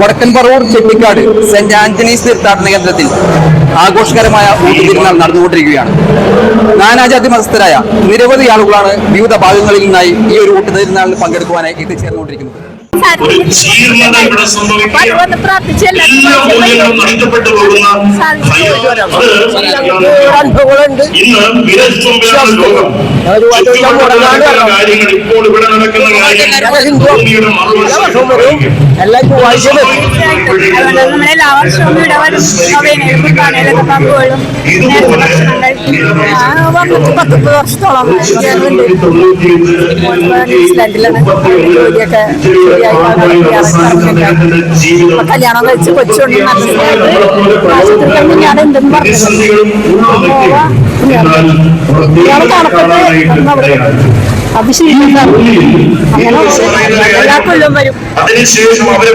വടക്കൻ Paravur Chettikkad saint Antony's തീർത്ഥാടന കേന്ദ്രത്തിൽ ആഘോഷകരമായ ഊട്ടുതിരുന്നാൾ നടന്നുകൊണ്ടിരിക്കുകയാണ്. നാനാജാതി മതസ്ഥരായ നിരവധി ആളുകളാണ് വിവിധ ഭാഗങ്ങളിൽ നിന്നായി ഈ ഒരു ഊട്ടുതിരുന്നാളിൽ പങ്കെടുക്കുവാനായി എത്തിച്ചേർന്നുകൊണ്ടിരിക്കുന്നത്. കാര്യങ്ങൾ ഇപ്പോൾ ഇവിടെ നടക്കുന്ന. കാര്യങ്ങൾ ഭൂമിയുടെ മറുവശത്ത് പറയുക. എല്ലാം ചൊവ്വാഴ്ച വരും അതുകൊണ്ട് നമ്മൾ എല്ലാ വർഷവും ഇവിടെ വരും നവേനയിലും കുർബാനയിലൊക്കെ പങ്കുകൊള്ളും. നേരത്തെ ഭക്ഷണം കഴിക്കും ആ, വന്നിട്ട് പത്ത് മുപ്പത് വർഷത്തോളം ന്യൂസിലാൻഡിലാണ് ജോലിയൊക്കെ കല്യാണം കഴിച്ച് കൊച്ചുകൊണ്ട് ആശുപത്രി ഞാൻ എന്തെന്ന് പറഞ്ഞു കാണപ്പെട്ടത് കാണപ്പെട്ട് അവിടെ അഭിഷേകം അങ്ങനെ എല്ലാ കൊല്ലം വരും. അതിനുശേഷം അവരെ